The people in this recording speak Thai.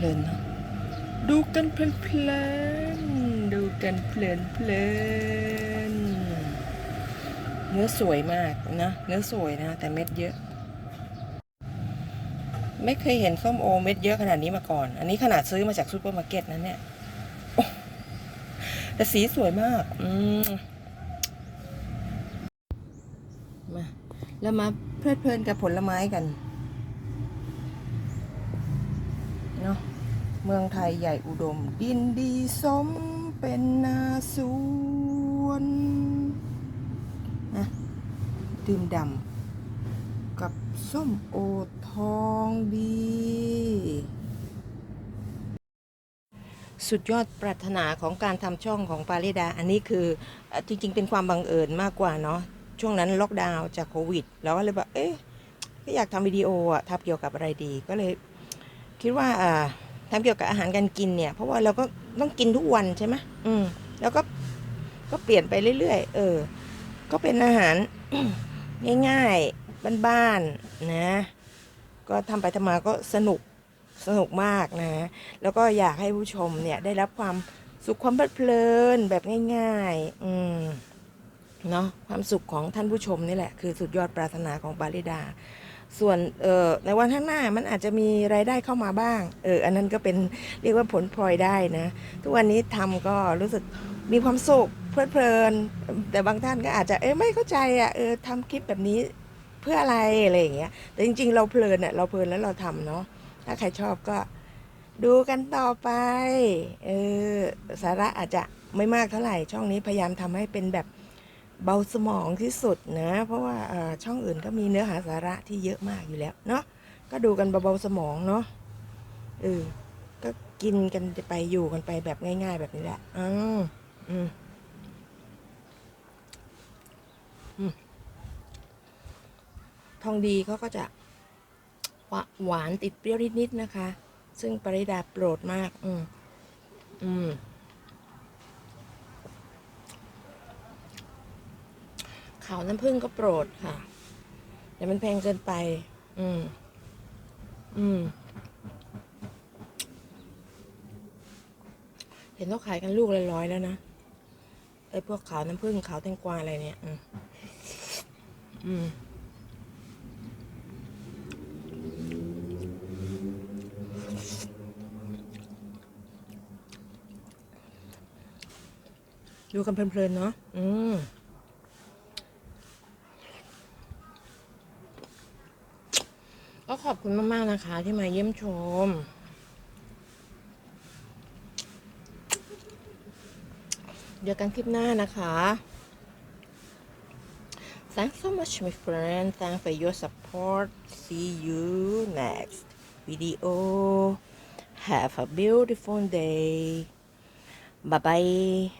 Blend. ดูกันเพลินๆดูกันเพลินเพลินๆเนื้อสวยมากนะ เนื้อสวยนะ แต่เม็ดเยอะ ไม่เคยเห็นส้มโอเม็ดเยอะขนาดนี้มาก่อน อันนี้ขนาดซื้อมาจากซูเปอร์มาร์เก็ตนะเนี่ยแต่สีสวยมาก อืมมา แล้วมาเพลิดเพลินกับผลไม้กัน เนาะ เมืองไทยใหญ่อุดม ดินดีสมเป็นนาสวนนะดื่มดำกับส้มโอทองดี สุดยอดปรารถนาของการทำช่องของปาริดา อันนี้คือจริง ๆ เป็นความบังเอิญมากกว่าเนาะช่วงนั้นล็อกดาวน์จากโควิด แล้วก็เลยแบบเอ๊ะก็อยากทำวิดีโออะทำเกี่ยวกับอะไรดีก็เลยคิดว่าอ่า ทำเกี่ยวกับอาหารการกินเนี่ย เพราะว่าเราก็ต้องกินทุกวันใช่ไหมอืม แล้วก็ก็เปลี่ยนไปเรื่อยๆ เออ ก็เป็นอาหาร ง่ายๆ บ้านๆ นะ ก็ทำไปทำมาก็สนุก สนุกมากนะ แล้วก็อยากให้ผู้ชมเนี่ยได้รับความสุขความเพลิดเพลินแบบง่าย ๆ อืม เนาะความสุขของท่านผู้ชมนี่แหละ คือสุดยอดปรารถนาของบาริดา ส่วนในวันข้างหน้ามันอาจจะมีรายได้เข้ามาบ้างเอออันนั้นก็เป็นเรียกว่าผลพลอยได้นะ ทุกวันนี้ทำก็รู้สึกมีความสุขเพลิดเพลิน แต่บางท่านก็อาจจะเอ้ยไม่เข้าใจอะเออทำคลิปแบบนี้เพื่ออะไรอะไรอย่างเงี้ยแต่จริง ๆ เราเพลินอะเราเพลินแล้วเราทำเนาะถ้าใครชอบก็ดูกันต่อไปเออสาระอาจจะไม่มากเท่าไหร่ ช่องนี้พยายามทำให้เป็นแบบ เบาสมองที่สุดนะ เพราะว่าช่องอื่นก็มีเนื้อหาสาระที่เยอะมากอยู่แล้วเนาะก็ดูกันเบาๆสมองเนาะเออก็กินกันไปอยู่กันไปแบบง่าย ๆ แบบนี้แหละอืมอืมอืมทองดีเขาก็จะหวาหวานติดเปรี้ยวนิดๆนะคะ ซึ่งปริดาโปรดมาก อืมอืม ขาวน้ำผึ้งก็โปรดค่ะ แต่มันแพงเกินไป อืม อืม เห็นเขาขายกันลูกละร้อยแล้วนะไอ้พวกขาวน้ำผึ้งขาวแตงกวาอะไรเนี่ย อืม อืมดูกันเพลินๆเนาะ อืม ก็ขอบคุณมาก ๆ นะคะ ที่มาเยี่ยมชม เดี๋ยวกันคลิปหน้านะคะ Thanks so much my friend Thanks for your support See you next video Have a beautiful day Bye bye